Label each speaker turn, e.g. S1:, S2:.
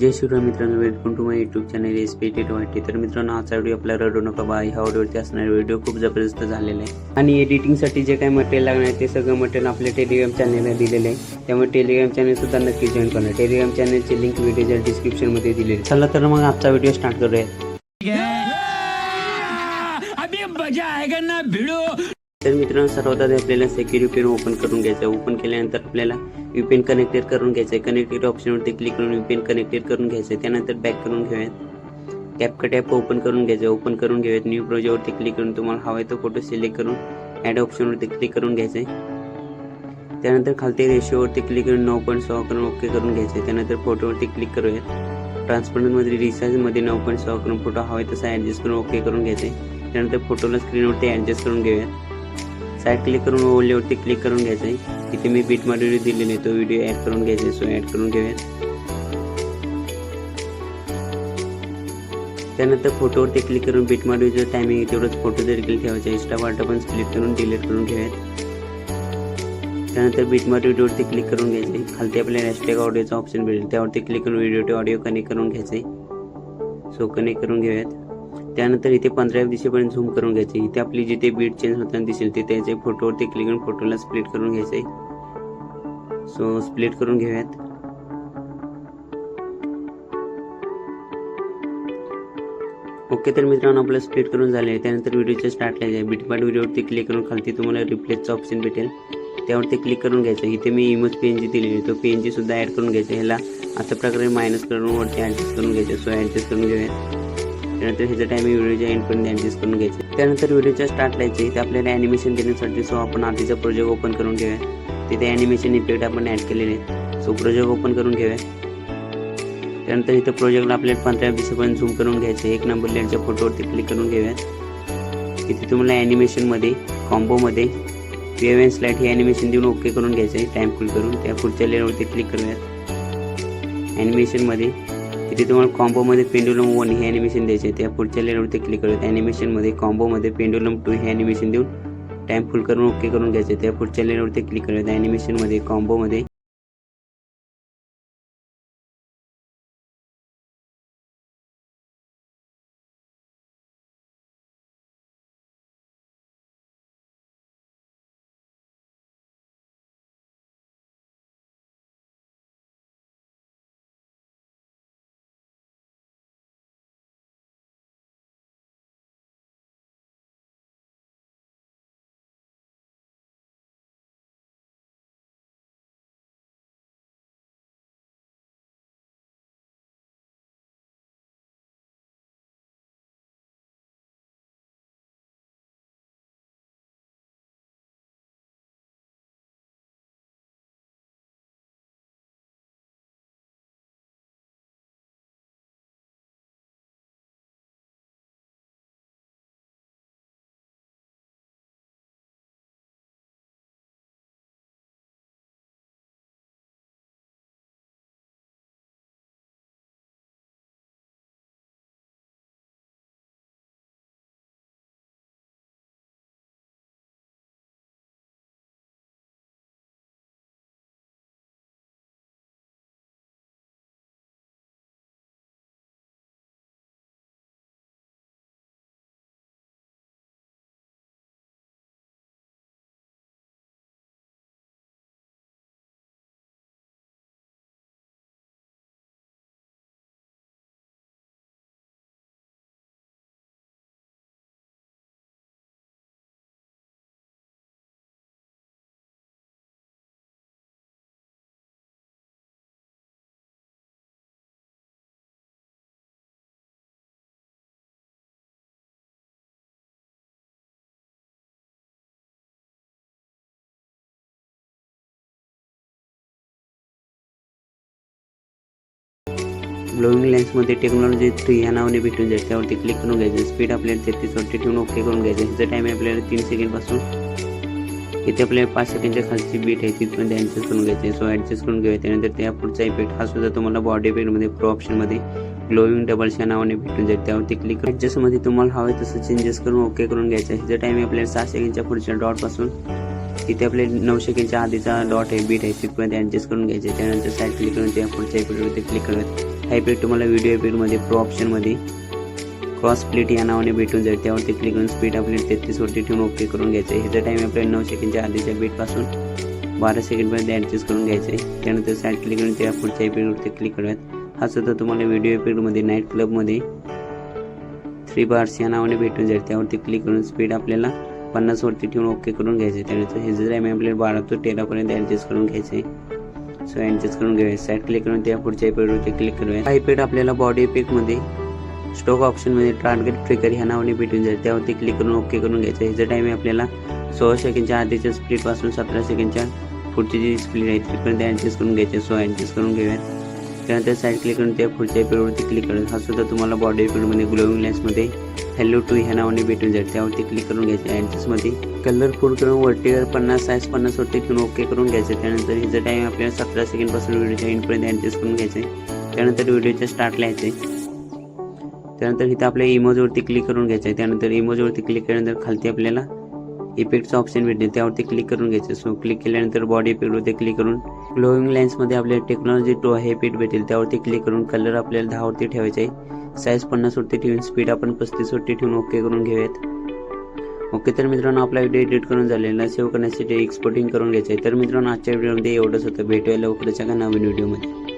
S1: जय शिवराय मित्रांनो welcome to my YouTube channel S P TET twenty तर मित्रांनो आजचा व्हिडिओ आपला रडू नका बा ह्या ऑडिओवरती असणारे व्हिडिओ खूप जबरदस्त झालेला आहे. आणि एडिटिंगसाठी जे काही मटेरियल लागणार आहे ते सगळं मटेरियल आपल्या टेलिग्राम चॅनलला दिलेलं आहे. त्यामुळे टेलिग्राम चॅनल सुद्धा नक्की जॉईन करणार टेलिग्राम चॅनलची लिंक व्हिडिओच्या डिस्क्रिप्शनमध्ये दिलेली आहे. चला तर मग आजचा व्हिडिओ स्टार्ट करूया तर मित्रांनो सर्वात आधी आपल्याला सेक्युरिटी ओपन करून घ्यायचं आहे. ओपन केल्यानंतर आपल्याला युपीएन कनेक्टेड करून घ्यायचं आहे कनेक्टेड ऑप्शनवरती क्लिक करून युपीएन कनेक्टेड करून घ्यायचं आहे त्यानंतर बॅक करून घेऊयात. कॅपकट ॲप ओपन करून घ्यायचं ओपन करून घेऊयात. न्यू प्रोजेक्टवरती क्लिक करून तुम्हाला हवा आहे तो फोटो सिलेक्ट करून ॲड ऑप्शनवरती क्लिक करून घ्यायचं आहे त्यानंतर खालती रेशोवरती क्लिक करून नऊ पॉईंट सहा करून ओके करून घ्यायचं आहे त्यानंतर फोटोवरती क्लिक करूयात. ट्रान्सपरंटमध्ये रिसाईजमध्ये नऊ पॉईंट सहा करून फोटो हवा आहे तसा ॲडजस्ट करून ओके करून घ्यायचं आहे त्यानंतर फोटोला स्क्रीनवरती ॲडजस्ट करून घेऊयात. साईड क्लिक करून ओलेवरती क्लिक करून घ्यायचं आहे इथे मी बीट मटेरियल दिलेले आहे तो व्हिडिओ ॲड करून घ्यायचा सो ॲड करून घेऊयात त्यानंतर फोटोवरती क्लिक करून बीट व्हिडिओचं टायमिंग तेवढंच फोटो देखील ठेवायचा एक्स्ट्रा वाटा पण स्प्लिट करून डिलीट करून घेऊयात. त्यानंतर बीट व्हिडिओवरती क्लिक करून घ्यायचे. खालती आपल्याला हॅशटॅग ऑडिओचा ऑप्शन मिळेल त्यावरती क्लिक करून व्हिडिओ टू ऑडिओ कनेक्ट करून घ्यायचे. सो कनेक्ट करून घेऊयात. त्यानंतर इथे पंधरा दिशेपर्यंत झूम करून घ्यायचे. इथे आपली जिथे बीट चेंज होताना दिसेल ते त्याचे फोटोवरती क्लिक करून फोटोला स्प्लिट करून घ्यायचे सो स्प्लिट करून घेऊयात. ओके तर मित्रांनो आपलं स्प्लिट करून झाले त्यानंतर व्हिडिओच्या स्टार्टला जाईल बीटपाट व्हिडिओवरती क्लिक करून खालती तुम्हाला रिप्लेसचं ऑप्शन भेटेल. त्यावरती क्लिक करून घ्यायचं. इथे मी इमोज पी एन जी दिलेली तो पी एन सुद्धा ॲड करून घ्यायचा. ह्याला अशा प्रकारे मायनस करून वरती ॲडजस्ट करून घ्यायचं. सो ॲडजस्ट करून घेऊयात. त्यानंतर ह्याचं टाइम व्हिडिओच्या एंडपर्यंत ॲडजस्ट करून घ्यायचे. त्यानंतर व्हिडिओच्या स्टार्टला यायचे. इथे आपल्याला ॲनिमेशन देण्यासाठी सो आपण आधीचा प्रोजेक्ट ओपन करून घेऊया तिथे ॲनिमेशन इफेक्ट आपण ॲड केलेले सो प्रोजेक्ट ओपन करून घेऊया त्यानंतर इथं प्रोजेक्टला आपल्याला पंधरा दिवसापर्यंत झूम करून घ्यायचे. एक नंबर लेनच्या फोटोवरती क्लिक करून घेऊयात इथे तुम्हाला ॲनिमेशनमध्ये कॉम्बोमध्ये वेव अँड स्लाईड हे ॲनिमेशन देऊन ओके करून घ्यायचं. आहे टाईम फुल करून. त्या पुढच्या लेअरवरती क्लिक करूयात. ॲनिमेशनमध्ये इथे तुम्हाला कॉम्बोमध्ये पेंडुलम वन हे ॲनिमेशन द्यायचे त्या पुढच्या लेअरवरती क्लिक करूयात ॲनिमेशनमध्ये कॉम्बोमध्ये पेंडुलम टू हे ॲनिमेशन देऊन टाईम फुल करून ओके करून घ्यायचे त्या पुढच्या लेअरवरती क्लिक करूयात ॲनिमेशनमध्ये कॉम्बोमध्ये ब्लोईंग लेन्समध्ये टेक्नॉलॉजी थ्री या नावाने भेटून जाईल. त्यावरती क्लिक करून घ्यायचं. स्पीड आपल्याला तेहतीसवरती ठेवून ओके करून घ्यायचं. ह्याचा टाईम आपल्याला तीन सेकंडपासून इथे आपल्याला पाच सेकंडच्या खालची बीट आहे. तिथपर्यंत ॲडजस्ट करून घ्यायचे. सो ॲडजस्ट करून घ्यायचे त्यानंतर त्या पुढचा इफेक्ट हा सुद्धा तुम्हाला बॉडी इफेक्टमध्ये प्रो ऑप्शनमध्ये ग्लोविंग डबल्स या नावाने भेटून जाईल. त्यावरती क्लिक ॲडजस्टमध्ये तुम्हाला हवं तसं चेंजेस करून ओके करून घ्यायचं आहे. ह्याचा टाईम आपल्याला सहा सेकंडच्या पुढच्या डॉटपासून तिथे आपले नऊ सेकंडच्या आधीचा डॉट आहे बीट आहे. तिथपर्यंत ॲडजस्ट करून घ्यायचे त्यानंतर साईड क्लिक करून त्या पुढच्या इफेक्टवरती क्लिक करायचं हा तुम्हाला व्हिडिओ इफेक्टमध्ये प्रो ऑप्शनमध्ये क्रॉस प्लेट या नावाने भेटून जाईल. त्यावरती क्लिक करून स्पीड आपली तेहतीसवरती ठेवून ओके करून घ्यायचं आहे ह्याचा टाईम आपल्याला नऊ सेकंडच्या आधीच्या बीटपासून बारा सेकंडपर्यंत ॲडजस्ट करून घ्यायचं आहे त्यानंतर साईड क्लिक करून त्या पुढच्या एपीडवरती क्लिक करूयात. हा सुद्धा तुम्हाला व्हिडिओ इफेक्टमध्ये नाईट क्लबमध्ये थ्री बार्स या नावाने भेटून जाईल. त्यावरती क्लिक करून स्पीड आपल्याला पन्नासवरती ठेवून ओके करून घ्यायचं आहे त्यानंतर हे जर टाईम आपल्याला बारा ते तेरापर्यंत ॲडजस्ट करून घ्यायचं आहे सो ॲडजस्ट करून घेऊया. साईड क्लिक करून त्या पुढच्या इफेक्टवरती क्लिक करूया. काही पेड आपल्याला बॉडी इफेक्टमध्ये स्टॉक ऑप्शनमध्ये टार्गेट ट्रिकर ह्या नावाने भेटून जाईल. त्यावरती क्लिक करून ओके करून घ्यायचं ह्याचा टाईम आपल्याला सोळा सेकंडच्या आधीच्या स्प्लिटपासून सतरा सेकंडच्या पुढची जी स्प्लिट आहे तिथपर्यंत ॲडजस्ट करून घ्यायचे. सो ॲडजस्ट करून घेऊयात. त्यानंतर साईड क्लिक करून त्या पुढच्या इफेक्टवरती क्लिक करून हा सुद्धा तुम्हाला बॉडी पेडमध्ये ग्लोविंग लेन्समध्ये हॅलो टू ह्या नावाने भेटून जाईल. त्यावरती क्लिक करून घ्यायचे. ॲड्रेसमध्ये कलर फुल करून वर्टिकल पन्नास साईज पन्नास वरती करून ओके करून घ्यायचं. त्यानंतर ह्याचा टाईम आपल्याला सतरा सेकंडपासून व्हिडिओच्या एंडपर्यंत ॲडजस्ट करून घ्यायचं. आहे त्यानंतर व्हिडिओच्या स्टार्टला लिहायचे त्यानंतर इथं आपल्या इमोजवरती क्लिक करून घ्यायचं. आहे त्यानंतर इमोजवरती क्लिक केल्यानंतर खालती आपल्याला इफेक्टचं ऑप्शन भेटते त्यावरती क्लिक करून घ्यायचं. सो क्लिक केल्यानंतर बॉडी इफेक्टवरती क्लिक करून ग्लोविंग लेन्समध्ये आपल्याला टेक्नॉलॉजी टो हे इफेक्ट भेटेल. त्यावरती क्लिक करून कलर आपल्याला दहावरती ठेवायचा आहे. साईज पन्नास वरती ठेवून. स्पीड आपण पस्तीस वरती ठेवून ओके करून घेऊयात. ओके तर मित्रांनो आपला व्हिडिओ एडिट करून झालेला सेव्ह करण्यासाठी एक्सपोर्टिंग करून घ्यायचं आहे. तर मित्रांनो आजच्या व्हिडिओमध्ये एवढंच होतं. भेटूया लवकरच्या एका नवीन व्हिडिओमध्ये